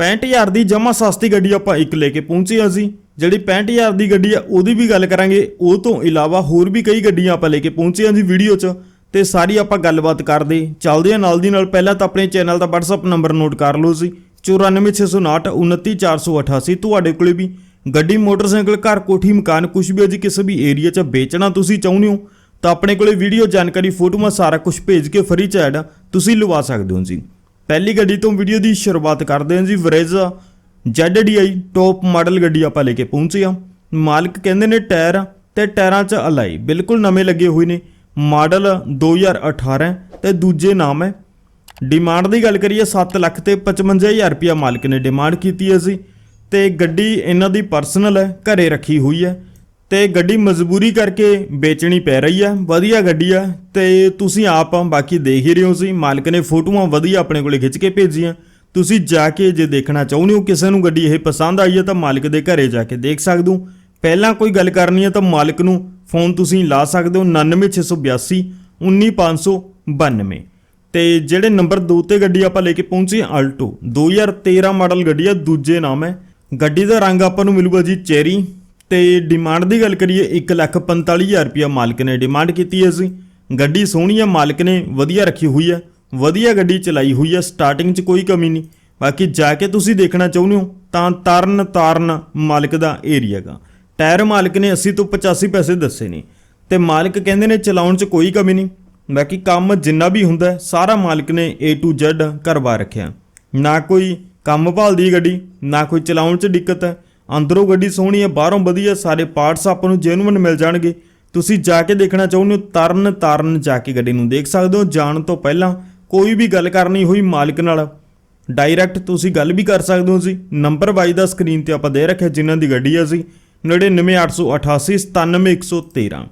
65000 ਦੀ ਜਮਾ ਸਸਤੀ ਗੱਡੀ ਆਪਾਂ ਇੱਕ ਲੈ ਕੇ ਪਹੁੰਚੇ ਹਾਂ ਜੀ। ਜਿਹੜੀ 65000 ਦੀ ਗੱਡੀ ਆ, ਉਹਦੀ ਵੀ ਗੱਲ ਕਰਾਂਗੇ। ਉਹ ਤੋਂ ਇਲਾਵਾ ਹੋਰ ਵੀ ਕਈ ਗੱਡੀਆਂ ਆਪਾਂ ਲੈ ਕੇ ਪਹੁੰਚੇ ਹਾਂ ਜੀ ਵੀਡੀਓ 'ਚ। ਤੇ ਸਾਰੀ ਆਪਾਂ ਗੱਲਬਾਤ ਕਰਦੇ। ਚੱਲਦੇ ਆ ਨਾਲ ਦੀ ਨਾਲ। ਪਹਿਲਾਂ ਤਾਂ ਆਪਣੇ ਚੈਨਲ ਦਾ WhatsApp ਨੰਬਰ ਨੋਟ ਕਰ ਲਓ ਸੀ 94659 29488 ਤੁਹਾਡੇ ਕੋਲੇ ਵੀ ਗੱਡੀ, ਮੋਟਰਸਾਈਕਲ, ਘਰ, ਕੋਠੀ, ਮਕਾਨ ਕੁਝ ਵੀ ਅਜੀ ਕਿਸੇ ਵੀ ਏਰੀਆ 'ਚ ਵੇਚਣਾ ਤੁਸੀਂ ਚਾਹੁੰਦੇ ਹੋ, ਤਾਂ ਆਪਣੇ ਕੋਲੇ ਵੀਡੀਓ ਜਾਣਕਾਰੀ, ਫੋਟੋਆਂ, ਸਾਰਾ ਕੁਝ ਭੇਜ ਕੇ ਫਰੀ ਚ ਐਡ ਤੁਸੀਂ ਲਵਾ ਸਕਦੇ ਹੋ ਜੀ। ਪਹਿਲੀ ਗੱਡੀ ਤੋਂ ਵੀਡੀਓ ਦੀ ਸ਼ੁਰੂਆਤ ਕਰਦੇ ਹਾਂ ਜੀ, ਵਰੇਜ਼ਾ ZDI ਟੌਪ ਮਾਡਲ ਗੱਡੀ ਆਪਾਂ ਲੈ ਕੇ ਪਹੁੰਚੇ ਆ ਮਾਲਕ ਕਹਿੰਦੇ ਨੇ ਟਾਇਰ ਤੇ ਟਾਇਰਾਂ 'ਚ ਅਲਾਈ, ਬਿਲਕੁਲ ਨਵੇਂ ਲੱਗੇ ਹੋਏ ਨੇ। ਮਾਡਲ 2018 ਹੈ ਤੇ ਦੂਜੇ ਨਾਮ ਹੈ। ਡਿਮਾਂਡ ਦੀ ਗੱਲ ਕਰੀਏ 7 ਲੱਖ ਤੇ 55000 ਰੁਪਇਆ ਮਾਲਕ ਨੇ ਡਿਮਾਂਡ ਕੀਤੀ ਹੈ ਸੀ ਤੇ ਗੱਡੀ ਇਹਨਾਂ ਦੀ ਪਰਸਨਲ ਹੈ, ਘਰੇ ਰੱਖੀ ਹੋਈ ਹੈ। ਤੇ ਗੱਡੀ ਮਜਬੂਰੀ ਕਰਕੇ ਵੇਚਣੀ ਪੈ ਰਹੀ ਆ, ਵਧੀਆ ਗੱਡੀ ਆ ਤੇ ਤੁਸੀਂ ਆਪ ਬਾਕੀ ਦੇਖ ਹੀ ਰਹੇ ਹੋ ਸੀ ਮਾਲਕ ਨੇ ਫੋਟੋਆਂ ਵਧੀਆ ਆਪਣੇ ਕੋਲੇ ਖਿੱਚ ਕੇ ਭੇਜੀਆਂ। ਤੁਸੀਂ ਜਾ ਕੇ ਜੇ ਦੇਖਣਾ ਚਾਹੁੰਦੇ ਹੋ ਕਿਸੇ ਨੂੰ ਗੱਡੀ ਇਹ ਪਸੰਦ ਆਈ ਹੈ ਤਾਂ ਮਾਲਕ ਦੇ ਘਰੇ ਜਾ ਕੇ ਦੇਖ ਸਕਦੇ ਹੋ। ਪਹਿਲਾਂ ਕੋਈ ਗੱਲ ਕਰਨੀ ਹੈ ਤਾਂ ਮਾਲਕ ਨੂੰ ਫੋਨ ਤੁਸੀਂ ਲਾ ਸਕਦੇ ਹੋ 99682 19592 ਤੇ ਜਿਹੜੇ ਨੰਬਰ 2 ਤੇ ਗੱਡੀ ਆਪਾਂ ਲੈ ਕੇ ਪਹੁੰਚੇ ਆਲਟੋ 2013 ਮਾਡਲ ਗੱਡੀ ਆ, ਦੂਜੇ ਨਾਮ ਹੈ। ਗੱਡੀ ਦਾ ਰੰਗ ਆਪਾਂ ਨੂੰ ਮਿਲੂਗਾ ਜੀ ਚੈਰੀ। ਤੇ ਡਿਮਾਂਡ ਦੀ ਗੱਲ ਕਰੀਏ 145000 ਰੁਪਇਆ ਮਾਲਕ ਨੇ ਡਿਮਾਂਡ ਕੀਤੀ ਹੈ ਸੀ ਗੱਡੀ ਸੋਹਣੀ ਹੈ, ਮਾਲਕ ਨੇ ਵਧੀਆ ਰੱਖੀ ਹੋਈ ਹੈ, ਵਧੀਆ ਗੱਡੀ ਚਲਾਈ ਹੋਈ ਹੈ ਸਟਾਰਟਿੰਗ 'ਚ ਕੋਈ ਕਮੀ ਨਹੀਂ। ਬਾਕੀ ਜਾ ਕੇ ਤੁਸੀਂ ਦੇਖਣਾ ਚਾਹੁੰਦੇ ਹੋ, ਤਾਂ ਤਰਨ ਤਾਰਨ ਮਾਲਕ ਦਾ ਏਰੀਆ ਗਾ ਟਾਇਰ ਮਾਲਕ ਨੇ 80 ਤੋਂ 85 ਪੈਸੇ ਦੱਸੇ ਨੇ ਤੇ ਮਾਲਕ ਕਹਿੰਦੇ ਨੇ ਚਲਾਉਣ 'ਚ ਕੋਈ ਕਮੀ ਨਹੀਂ। ਬਾਕੀ ਕੰਮ ਜਿੰਨਾ ਵੀ ਹੁੰਦਾ ਸਾਰਾ ਮਾਲਕ ਨੇ A to Z ਕਰਵਾ ਰੱਖਿਆ। ਨਾ ਕੋਈ ਕੰਮ ਭਾਲਦੀ ਗੱਡੀ, ਨਾ ਕੋਈ ਚਲਾਉਣ 'ਚ ਦਿੱਕਤ ਹੈ। ਅੰਦਰੋਂ ਗੱਡੀ ਸੋਹਣੀ ਹੈ, ਬਾਹਰੋਂ ਵਧੀਆ, ਸਾਰੇ ਪਾਰਟਸ ਆਪਾਂ ਨੂੰ ਜੈਨੂਇਨ ਮਿਲ ਜਾਣਗੇ। ਤੁਸੀਂ ਜਾ ਕੇ ਦੇਖਣਾ ਚਾਹੁੰਦੇ ਹੋ, ਤਰਨ ਤਾਰਨ ਜਾ ਕੇ ਗੱਡੀ ਨੂੰ ਦੇਖ ਸਕਦੇ ਹੋ। ਜਾਣ ਤੋਂ ਪਹਿਲਾਂ ਕੋਈ ਵੀ ਗੱਲ ਕਰਨੀ ਹੋਈ ਮਾਲਕ ਨਾਲ ਡਾਇਰੈਕਟ ਤੁਸੀਂ ਗੱਲ ਵੀ ਕਰ ਸਕਦੇ ਹੋ ਜੀ। ਨੰਬਰ ਵਾਈ ਦਾ ਸਕਰੀਨ ਤੇ ਆਪਾਂ ਦੇ ਰੱਖਿਆ ਜਿਨ੍ਹਾਂ ਦੀ ਗੱਡੀ ਹੈ ਜੀ। 99888 97113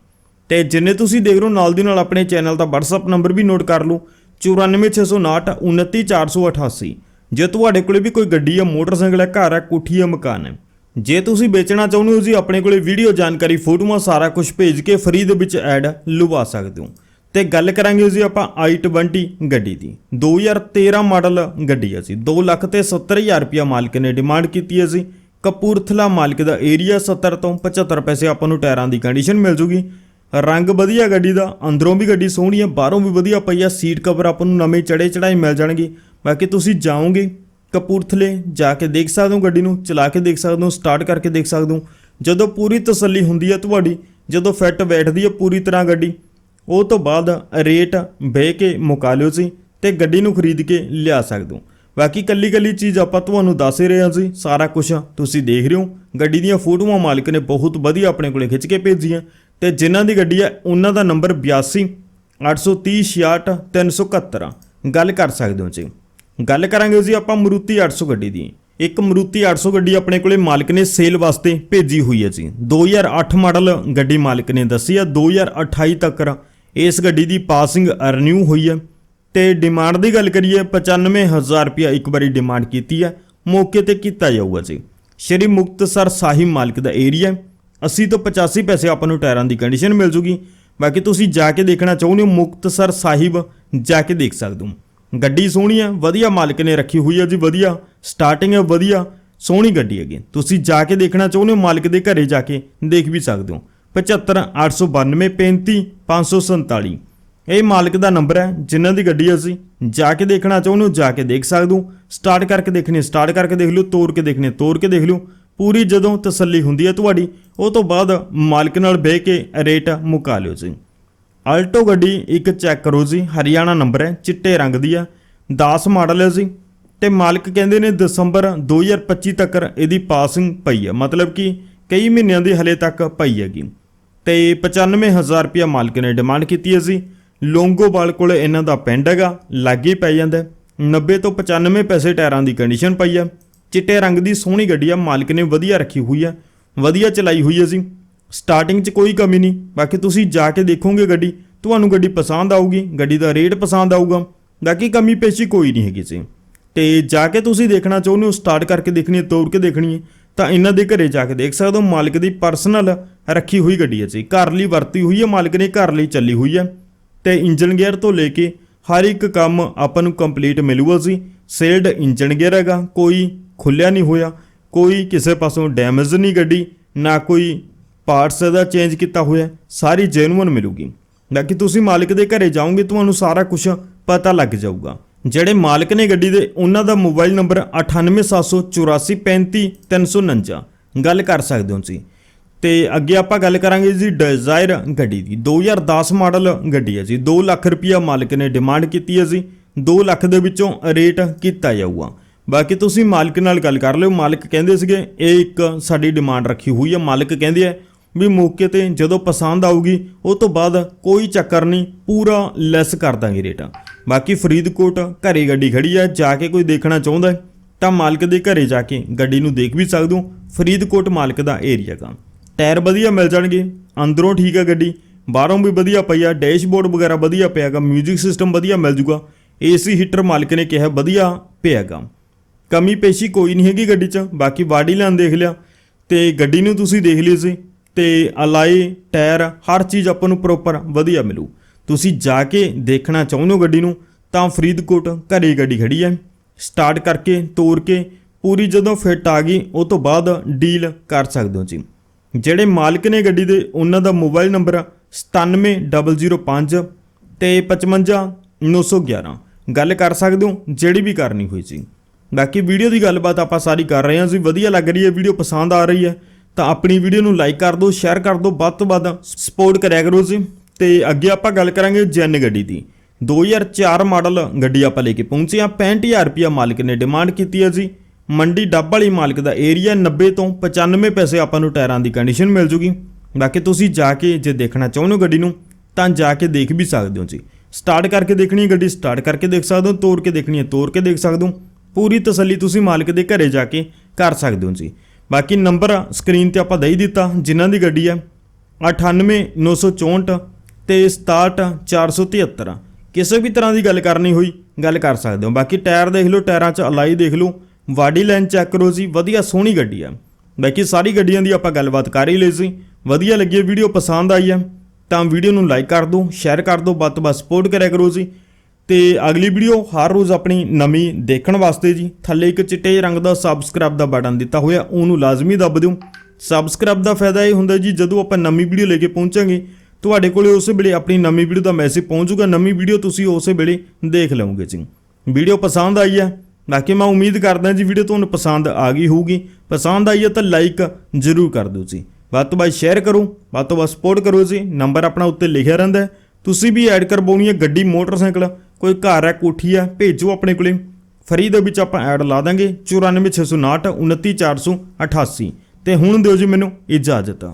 ਤੇ ਜਿੰਨੇ ਤੁਸੀਂ ਦੇਖ ਰਹੇ ਹੋ, ਨਾਲ ਦੀ ਨਾਲ ਆਪਣੇ ਚੈਨਲ ਦਾ WhatsApp ਨੰਬਰ ਵੀ ਨੋਟ ਕਰ ਲਓ। 94659 29488 ਜੇ ਤੁਹਾਡੇ ਕੋਲੇ ਵੀ ਕੋਈ ਗੱਡੀ ਆ, ਮੋਟਰਸਾਈਕਲ ਹੈ ਘਰ ਹੈ ਕੋਠੀ ਹੈ ਮਕਾਨ ਹੈ ਜੇ ਤੁਸੀਂ ਵੇਚਣਾ ਚਾਹੁੰਦੇ ਹੋ ਜੀ, ਆਪਣੇ ਕੋਲੇ ਵੀਡੀਓ ਜਾਣਕਾਰੀ, ਫੋਟੋਆਂ, ਸਾਰਾ ਕੁਝ ਭੇਜ ਕੇ ਫਰੀ ਦੇ ਵਿੱਚ ਐਡ ਲਵਾ ਸਕਦੇ ਹੋ। ਤੇ ਗੱਲ ਕਰਾਂਗੇ ਜੀ ਆਪਾਂ i20 ਗੱਡੀ ਦੀ। 2013 ਮਾਡਲ ਗੱਡੀ ਹੈ ਜੀ। 2 ਲੱਖ ਤੇ 70000 ਰੁਪਇਆ ਮਾਲਕ ਨੇ ਡਿਮਾਂਡ ਕੀਤੀ ਹੈ ਜੀ। ਕਪੂਰਥਲਾ ਮਾਲਕ ਦਾ ਏਰੀਆ 70 ਤੋਂ 75 ਪੈਸੇ ਆਪਾਂ ਨੂੰ ਟਾਇਰਾਂ ਦੀ ਕੰਡੀਸ਼ਨ ਮਿਲ ਜੂਗੀ। ਰੰਗ ਵਧੀਆ ਗੱਡੀ ਦਾ, ਅੰਦਰੋਂ ਵੀ ਗੱਡੀ ਸੋਹਣੀ ਹੈ ਬਾਹਰੋਂ ਵੀ ਵਧੀਆ ਪਈ ਆ ਸੀਟ ਕਵਰ ਆਪਾਂ ਨੂੰ ਨਵੇਂ ਚੜੇ ਚੜਾਈ ਮਿਲ ਜਾਣਗੇ। ਬਾਕੀ ਤੁਸੀਂ ਜਾਓਗੇ ਕਪੂਰਥਲੇ ਜਾ ਕੇ ਦੇਖ ਸਕਦੇ ਹੋ, ਗੱਡੀ ਨੂੰ ਚਲਾ ਕੇ ਦੇਖ ਸਕਦੇ ਹੋ ਸਟਾਰਟ ਕਰਕੇ ਦੇਖ ਸਕਦੇ ਹੋ। ਜਦੋਂ ਪੂਰੀ ਤਸੱਲੀ ਹੁੰਦੀ ਹੈ ਤੁਹਾਡੀ, ਜਦੋਂ ਫਿੱਟ ਬੈਠਦੀ ਹੈ ਪੂਰੀ ਤਰ੍ਹਾਂ ਗੱਡੀ, ਉਹ ਤੋਂ ਬਾਅਦ ਰੇਟ ਬਹਿ ਕੇ ਮੁਕਾ ਲਿਓ ਸੀ ਤੇ ਗੱਡੀ ਨੂੰ ਖਰੀਦ ਕੇ ਲਿਆ ਸਕਦੇ ਹੋ। ਬਾਕੀ ਕੱਲੀ ਕੱਲੀ ਚੀਜ਼ ਆਪਾਂ ਤੁਹਾਨੂੰ ਦੱਸ ਰਹੇ ਹਾਂ ਜੀ, ਸਾਰਾ ਕੁਝ ਤੁਸੀਂ ਦੇਖ ਰਹੇ ਹੋ। ਗੱਡੀ ਦੀਆਂ ਫੋਟੋਆਂ ਮਾਲਕ ਨੇ ਬਹੁਤ ਵਧੀਆ ਆਪਣੇ ਕੋਲੇ ਖਿੱਚ ਕੇ ਭੇਜੀਆਂ ਤੇ ਜਿਨ੍ਹਾਂ ਦੀ ਗੱਡੀ ਹੈ, ਉਹਨਾਂ ਦਾ ਨੰਬਰ 82 830 66 371 ਗੱਲ ਕਰ ਸਕਦੇ ਹੋ ਜੀ। ਗੱਲ ਕਰਾਂਗੇ ਜੀ ਆਪਾਂ ਮਰੂਤੀ 800 ਗੱਡੀ ਦੀ। ਇੱਕ ਮਰੂਤੀ 800 ਗੱਡੀ ਆਪਣੇ ਕੋਲੇ ਮਾਲਕ ਨੇ ਸੇਲ ਵਾਸਤੇ ਭੇਜੀ ਹੋਈ ਹੈ ਜੀ। 2008 ਮਾਡਲ ਗੱਡੀ ਮਾਲਕ ਨੇ ਦੱਸੀ ਆ 2028 ਤੱਕ ਇਸ ਗੱਡੀ ਦੀ ਪਾਸਿੰਗ ਰੀਨਿਊ ਹੋਈ ਹੈ। ਤੇ ਡਿਮਾਂਡ ਦੀ ਗੱਲ ਕਰੀਏ 95000 ਰੁਪਇਆ ਇੱਕ ਵਾਰੀ ਡਿਮਾਂਡ ਕੀਤੀ ਹੈ। ਮੌਕੇ ਤੇ ਕੀਤਾ ਜਾਊਗਾ ਜੀ। ਸ਼੍ਰੀ ਮੁਕਤਸਰ ਸਾਹਿਬ ਮਾਲਕ ਦਾ ਏਰੀਆ 80 ਤੋਂ 85 ਪੈਸੇ ਆਪਾਂ ਨੂੰ ਟਾਇਰਾਂ ਦੀ ਕੰਡੀਸ਼ਨ ਮਿਲ ਜੂਗੀ। ਬਾਕੀ ਤੁਸੀਂ ਜਾ ਕੇ ਦੇਖਣਾ ਚਾਹੁੰਦੇ ਹੋ, ਮੁਕਤਸਰ ਸਾਹਿਬ ਜਾ ਕੇ ਦੇਖ ਸਕਦੇ ਹੋ। ਗੱਡੀ ਸੋਹਣੀ ਹੈ ਵਧੀਆ ਮਾਲਕ ਨੇ ਰੱਖੀ ਹੋਈ ਹੈ ਜੀ, ਵਧੀਆ। ਸਟਾਰਟਿੰਗ ਹੈ ਵਧੀਆ। ਸੋਹਣੀ ਗੱਡੀ ਹੈਗੀ। ਤੁਸੀਂ ਜਾ ਕੇ ਦੇਖਣਾ ਚਾਹੁੰਦੇ ਹੋ, ਮਾਲਕ ਦੇ ਘਰੇ ਜਾ ਕੇ ਦੇਖ ਵੀ ਸਕਦੇ ਹੋ। 75 892 35 547 ਇਹ ਮਾਲਕ ਦਾ ਨੰਬਰ ਹੈ, ਜਿਨ੍ਹਾਂ ਦੀ ਗੱਡੀ ਅਸੀਂ ਜਾ ਕੇ ਦੇਖਣਾ ਚਾਹੁੰਦੇ ਹੋ, ਜਾ ਕੇ ਦੇਖ ਸਕਦੇ ਹੋ। ਸਟਾਰਟ ਕਰਕੇ ਦੇਖਣੀ ਸਟਾਰਟ ਕਰਕੇ ਦੇਖ ਲਿਓ, ਤੋੜ ਕੇ ਦੇਖਣੀ, ਤੋੜ ਕੇ ਦੇਖ ਲਿਓ। ਪੂਰੀ ਜਦੋਂ ਤਸੱਲੀ ਹੁੰਦੀ ਹੈ ਤੁਹਾਡੀ, ਉਹ ਤੋਂ ਬਾਅਦ ਮਾਲਕ ਨਾਲ ਬਹਿ ਕੇ ਰੇਟ ਮੁਕਾ ਲਿਓ ਜੀ। ਆਲਟੋ ਗੱਡੀ ਇੱਕ ਚੈੱਕ ਕਰੋ ਜੀ, ਹਰਿਆਣਾ ਨੰਬਰ ਹੈ, ਚਿੱਟੇ ਰੰਗ ਦੀ ਆ। 10 ਮਾਡਲ ਹੈ ਜੀ। ਤੇ ਮਾਲਕ ਕਹਿੰਦੇ ਨੇ ਦਸੰਬਰ 2025 ਤੱਕ ਇਹਦੀ ਪਾਸਿੰਗ ਪਈ ਹੈ ਮਤਲਬ ਕਿ ਕਈ ਮਹੀਨਿਆਂ ਦੀ ਹਲੇ ਤੱਕ ਪਈ ਹੈਗੀ। ਤੇ 95000 ਰੁਪਇਆ ਮਾਲਕ ਨੇ ਡਿਮਾਂਡ ਕੀਤੀ ਹੈ ਜੀ। ਲੋਂਗੋਵਾਲ ਕੋਲ ਇਹਨਾਂ ਦਾ ਪਿੰਡ ਹੈਗਾ, ਲਾਗੇ ਪੈ ਜਾਂਦਾ ਹੈ। 90 ਤੋਂ 95 ਪੈਸੇ ਟਾਇਰਾਂ ਦੀ ਕੰਡੀਸ਼ਨ ਪਈ ਹੈ ਚਿੱਟੇ ਰੰਗ ਦੀ ਸੋਹਣੀ ਗੱਡੀ ਆ, ਮਾਲਕ ਨੇ ਵਧੀਆ ਰੱਖੀ ਹੋਈ ਆ। ਵਧੀਆ ਚਲਾਈ ਹੋਈ ਹੈ ਜੀ। ਸਟਾਰਟਿੰਗ 'ਚ ਕੋਈ ਕਮੀ ਨਹੀਂ। ਬਾਕੀ ਤੁਸੀਂ ਜਾ ਕੇ ਦੇਖੋਗੇ ਗੱਡੀ, ਤੁਹਾਨੂੰ ਗੱਡੀ ਪਸੰਦ ਆਊਗੀ, ਗੱਡੀ ਦਾ ਰੇਟ ਪਸੰਦ ਆਊਗਾ। ਬਾਕੀ ਕਮੀ ਪੇਸ਼ੀ ਕੋਈ ਨਹੀਂ ਹੈਗੀ ਜੀ ਤੇ ਜਾ ਕੇ ਤੁਸੀਂ ਦੇਖਣਾ ਚਾਹੁੰਦੇ ਹੋ ਸਟਾਰਟ ਕਰਕੇ ਦੇਖਣੀ ਹੈ, ਤੋੜ ਕੇ ਦੇਖਣੀ ਹੈ, ਤਾਂ ਇਹਨਾਂ ਦੇ ਘਰੇ ਜਾ ਕੇ ਦੇਖ ਸਕਦੇ ਹੋ, ਮਾਲਕ ਦੀ ਪਰਸਨਲ ਰੱਖੀ ਹੋਈ ਗੱਡੀ ਹੈ ਜੀ। ਘਰ ਲਈ ਵਰਤੀ ਹੋਈ ਹੈ, ਮਾਲਕ ਨੇ ਘਰ ਲਈ ਚੱਲੀ ਹੋਈ ਹੈ। ਤੇ ਇੰਜਨ ਗੇਅਰ ਤੋਂ ਲੈ ਕੇ ਹਰ ਇੱਕ ਕੰਮ ਆਪਾਂ ਨੂੰ ਕੰਪਲੀਟ ਮਿਲੂਗਾ ਜੀ। ਸੇਲਡ ਇੰਜਨ ਗੇਅਰ ਹੈਗਾ, ਕੋਈ ਖੁੱਲਿਆ ਨਹੀਂ ਹੋਇਆ, ਕੋਈ ਕਿਸੇ ਪਾਸੋਂ ਡੈਮੇਜ ਨਹੀਂ ਗੱਡੀ, ਨਾ ਕੋਈ ਪਾਰਟਸ ਦਾ ਚੇਂਜ ਕੀਤਾ ਹੋਇਆ ਸਾਰੀ ਜੈਨੂਅਨ ਮਿਲੂਗੀ। ਬਾਕੀ ਤੁਸੀਂ ਮਾਲਕ ਦੇ ਘਰੇ ਜਾਓਗੇ, ਤੁਹਾਨੂੰ ਸਾਰਾ ਕੁਝ ਪਤਾ ਲੱਗ ਜਾਊਗਾ। ਜਿਹੜੇ ਮਾਲਕ ਨੇ ਗੱਡੀ ਦੇ, ਉਹਨਾਂ ਦਾ ਮੋਬਾਈਲ ਨੰਬਰ 9874835349 ਗੱਲ ਕਰ ਸਕਦੇ ਹੋ ਜੀ ਤੇ ਅੱਗੇ ਆਪਾਂ ਗੱਲ ਕਰਾਂਗੇ ਜੀ ਡਿਜ਼ਾਇਰ ਗੱਡੀ ਦੀ। 2010 ਮਾਡਲ ਗੱਡੀ ਹੈ ਜੀ। 2 ਲੱਖ ਰੁਪਿਆ ਮਾਲਕ ਨੇ ਡਿਮਾਂਡ ਕੀਤੀ ਹੈ ਜੀ। 2 ਲੱਖ ਦੇ ਵਿੱਚੋਂ ਰੇਟ ਕੀਤਾ ਜਾਊਗਾ। ਬਾਕੀ ਤੁਸੀਂ ਮਾਲਕ ਨਾਲ ਗੱਲ ਕਰ ਲਿਓ। ਮਾਲਕ ਕਹਿੰਦੇ ਸੀਗੇ, ਇਹ ਇੱਕ ਸਾਡੀ ਡਿਮਾਂਡ ਰੱਖੀ ਹੋਈ ਹੈ। ਮਾਲਕ ਕਹਿੰਦੇ ਆ ਵੀ ਮੌਕੇ ਤੇ ਜਦੋਂ ਪਸੰਦ ਆਊਗੀ, ਉਹ ਤੋਂ ਬਾਅਦ ਕੋਈ ਚੱਕਰ ਨਹੀਂ, ਪੂਰਾ ਲੈਸ ਕਰ ਦਾਂਗੇ ਰੇਟਾਂ। ਬਾਕੀ ਫਰੀਦਕੋਟ ਘਰੇ ਗੱਡੀ ਖੜੀ ਹੈ ਜਾ ਕੇ ਕੋਈ ਦੇਖਣਾ ਚਾਹੁੰਦਾ ਤਾਂ ਮਾਲਕ ਦੇ ਘਰੇ ਜਾ ਕੇ ਗੱਡੀ ਨੂੰ ਦੇਖ ਵੀ ਸਕਦੇ ਹੋ। ਫਰੀਦਕੋਟ ਮਾਲਕ ਦਾ ਏਰੀਆ ਗਾ ਟਾਇਰ ਵਧੀਆ ਮਿਲ ਜਾਣਗੇ, ਅੰਦਰੋਂ ਠੀਕ ਆ ਗੱਡੀ, ਬਾਹਰੋਂ ਵੀ ਵਧੀਆ ਪਈ ਆ ਡੈਸ਼ਬੋਰਡ ਵਗੈਰਾ ਵਧੀਆ ਪਿਆਗਾ 뮤직 ਸਿਸਟਮ ਵਧੀਆ ਮਿਲ ਜੂਗਾ ਏਸੀ ਹੀਟਰ ਮਾਲਕ ਨੇ ਕਿਹਾ ਵਧੀਆ ਪਿਆਗਾ ਕਮੀ। ਪੇਸ਼ੀ ਕੋਈ ਨਹੀਂ ਹੈਗੀ ਗੱਡੀ 'ਚ, ਬਾਕੀ ਬਾਡੀ ਲਾਈਨ ਦੇਖ ਲਿਆ, ਤੇ ਗੱਡੀ ਨੂੰ ਤੁਸੀਂ ਦੇਖ ਲਈ ਸੀ ਤੇ ਅਲਾਈ, ਟਾਇਰ, ਹਰ ਚੀਜ਼ ਆਪਾਂ ਨੂੰ ਪ੍ਰੋਪਰ ਵਧੀਆ ਮਿਲੂ। ਤੁਸੀਂ ਜਾ ਕੇ ਦੇਖਣਾ ਚਾਹੁੰਦੇ ਹੋ ਗੱਡੀ ਨੂੰ, ਤਾਂ ਫਰੀਦਕੋਟ ਘਰੇ ਗੱਡੀ ਖੜੀ ਹੈ। ਸਟਾਰਟ ਕਰਕੇ ਤੋੜ ਕੇ, ਪੂਰੀ ਜਦੋਂ ਫਿੱਟ ਆ ਗਈ, ਉਹ ਤੋਂ ਬਾਅਦ ਡੀਲ ਕਰ ਸਕਦੇ ਹੋ ਜੀ। ਜਿਹੜੇ ਮਾਲਕ ਨੇ ਗੱਡੀ ਦੇ, ਉਹਨਾਂ ਦਾ ਮੋਬਾਈਲ ਨੰਬਰ 97005 ਤੇ 55911 ਗੱਲ ਕਰ ਸਕਦੇ ਹੋ, ਜਿਹੜੀ ਵੀ ਕਰਨੀ ਹੋਈ ਸੀ ਬਾਕੀ ਵੀਡੀਓ ਦੀ ਗੱਲਬਾਤ ਆਪਾਂ ਸਾਰੀ ਕਰ ਰਹੇ ਹਾਂ ਜੀ। ਵਧੀਆ ਲੱਗ ਰਹੀ ਹੈ ਵੀਡੀਓ ਪਸੰਦ ਆ ਰਹੀ ਹੈ। ਤਾਂ ਆਪਣੀ ਵੀਡੀਓ ਨੂੰ ਲਾਈਕ ਕਰ ਦਿਓ ਸ਼ੇਅਰ ਕਰ ਦਿਓ, ਵੱਧ ਤੋਂ ਵੱਧ ਸਪੋਰਟ ਕਰਿਆ ਕਰੋ ਜੀ। ਤੇ ਅੱਗੇ ਆਪਾਂ ਗੱਲ ਕਰਾਂਗੇ ਜੈਨ ਗੱਡੀ ਦੀ। 2004 ਮਾਡਲ ਗੱਡੀ ਆਪਾਂ ਲੈ ਕੇ ਪਹੁੰਚੇ ਆ 65000 ਰੁਪਿਆ ਮਾਲਕ ਨੇ ਡਿਮਾਂਡ ਕੀਤੀ ਹੈ ਜੀ। ਮੰਡੀ ਡੱਬ ਵਾਲੀ ਮਾਲਕ ਦਾ ਏਰੀਆ 90 ਤੋਂ 95 ਪੈਸੇ ਆਪਾਂ ਨੂੰ ਟਾਇਰਾਂ ਦੀ ਕੰਡੀਸ਼ਨ ਮਿਲ ਜੂਗੀ। ਬਾਕੀ ਤੁਸੀਂ ਜਾ ਕੇ ਜੇ ਦੇਖਣਾ ਚਾਹੁੰਦੇ ਹੋ ਗੱਡੀ ਨੂੰ, ਤਾਂ ਜਾ ਕੇ ਦੇਖ ਵੀ ਸਕਦੇ ਹੋ ਜੀ। ਸਟਾਰਟ ਕਰਕੇ ਦੇਖਣੀ ਹੈ ਗੱਡੀ ਸਟਾਰਟ ਕਰਕੇ ਦੇਖ ਸਕਦੇ ਹੋ, ਤੋੜ ਕੇ ਦੇਖਣੀ ਹੈ, ਤੋੜ ਕੇ ਦੇਖ ਸਕਦੇ ਹੋ। ਪੂਰੀ ਤਸੱਲੀ ਤੁਸੀਂ ਮਾਲਕ ਦੇ ਘਰੇ ਜਾ ਕੇ ਕਰ ਸਕਦੇ ਹੋ ਜੀ। ਬਾਕੀ ਨੰਬਰ ਸਕਰੀਨ ਤੇ ਆਪਾਂ ਦੇ ਹੀ ਦਿੱਤਾ, ਜਿਨ੍ਹਾਂ ਦੀ ਗੱਡੀ ਹੈ। 98964 ਤੇ 67473 ਕਿਸੇ ਵੀ ਤਰ੍ਹਾਂ ਦੀ ਗੱਲ ਕਰਨੀ ਹੋਈ, ਗੱਲ ਕਰ ਸਕਦੇ ਹੋ। ਬਾਕੀ ਟਾਇਰ ਦੇਖ ਲਓ, ਟਾਇਰਾਂ 'ਚ ਅਲਾਈ ਦੇਖ ਲਓ। ਵਾਡੀ ਲਾਈਨ ਚੈੱਕ ਕਰੋ ਜੀ, ਵਧੀਆ ਸੋਹਣੀ ਗੱਡੀ ਆ ਬਾਕੀ ਸਾਰੀ ਗੱਡੀਆਂ ਦੀ ਆਪਾਂ ਗੱਲਬਾਤ ਕਰ ਹੀ ਲਈ ਸੀ। ਵਧੀਆ ਲੱਗੀ ਵੀਡੀਓ ਪਸੰਦ ਆਈ ਹੈ, ਤਾਂ ਵੀਡੀਓ ਨੂੰ ਲਾਈਕ ਕਰ ਦਿਓ ਸ਼ੇਅਰ ਕਰ ਦਿਓ, ਵੱਧ ਤੋਂ ਵੱਧ ਸਪੋਰਟ ਕਰਿਆ ਕਰੋ ਜੀ। ਤੇ ਅਗਲੀ ਵੀਡੀਓ ਹਰ ਰੋਜ਼ ਆਪਣੀ ਨਵੀਂ ਦੇਖਣ ਵਾਸਤੇ ਜੀ। ਥੱਲੇ ਇੱਕ ਚਿੱਟੇ ਰੰਗ ਦਾ ਸਬਸਕ੍ਰਾਈਬ ਦਾ ਬਟਨ ਦਿੱਤਾ ਹੋਇਆ, ਉਹਨੂੰ ਲਾਜ਼ਮੀ ਦੱਬ ਦਿਓ। ਸਬਸਕ੍ਰਾਈਬ ਦਾ ਫਾਇਦਾ ਇਹ ਹੁੰਦਾ ਜੀ, ਜਦੋਂ ਆਪਾਂ ਨਵੀਂ ਵੀਡੀਓ ਲੈ ਕੇ ਪਹੁੰਚਾਂਗੇ, ਤੁਹਾਡੇ ਕੋਲੇ ਉਸੇ ਵੇਲੇ ਆਪਣੀ ਨਵੀਂ ਵੀਡੀਓ ਦਾ ਮੈਸੇਜ ਪਹੁੰਚੂਗਾ, ਨਵੀਂ ਵੀਡੀਓ ਤੁਸੀਂ ਉਸੇ ਵੇਲੇ ਦੇਖ ਲਓਗੇ ਜੀ। ਵੀਡੀਓ ਪਸੰਦ ਆਈ ਹੈ, ਬਾਕੀ ਮੈਂ ਉਮੀਦ ਕਰਦਾ ਜੀ ਵੀਡੀਓ ਤੁਹਾਨੂੰ ਪਸੰਦ ਆ ਗਈ ਹੋਊਗੀ। ਪਸੰਦ ਆਈ ਹੈ ਤਾਂ ਲਾਈਕ ਜ਼ਰੂਰ ਕਰ ਦਿਓ ਜੀ। ਵੱਧ ਤੋਂ ਵੱਧ ਸ਼ੇਅਰ ਕਰੋ, ਵੱਧ ਤੋਂ ਵੱਧ ਸਪੋਰਟ ਕਰੋ ਜੀ। ਨੰਬਰ ਆਪਣਾ ਉੱਤੇ ਲਿਖਿਆ ਰਹਿੰਦਾ ਤੁਸੀਂ ਵੀ ਐਡ ਕਰਵਾਉਣੀ ਹੈ ਗੱਡੀ, ਮੋਟਰਸਾਈਕਲ ਕੋਈ ਘਰ ਹੈ, ਕੋਠੀ ਹੈ, ਭੇਜੋ ਆਪਣੇ ਕੋਲੇ। ਫਰੀ ਦੇ ਵਿੱਚ ਆਪਾਂ ਐਡ ਲਾ ਦਾਂਗੇ। 94659 29488 ਤੇ ਹੁਣ ਦਿਓ ਜੀ ਮੈਨੂੰ ਇਜਾਜ਼ਤ।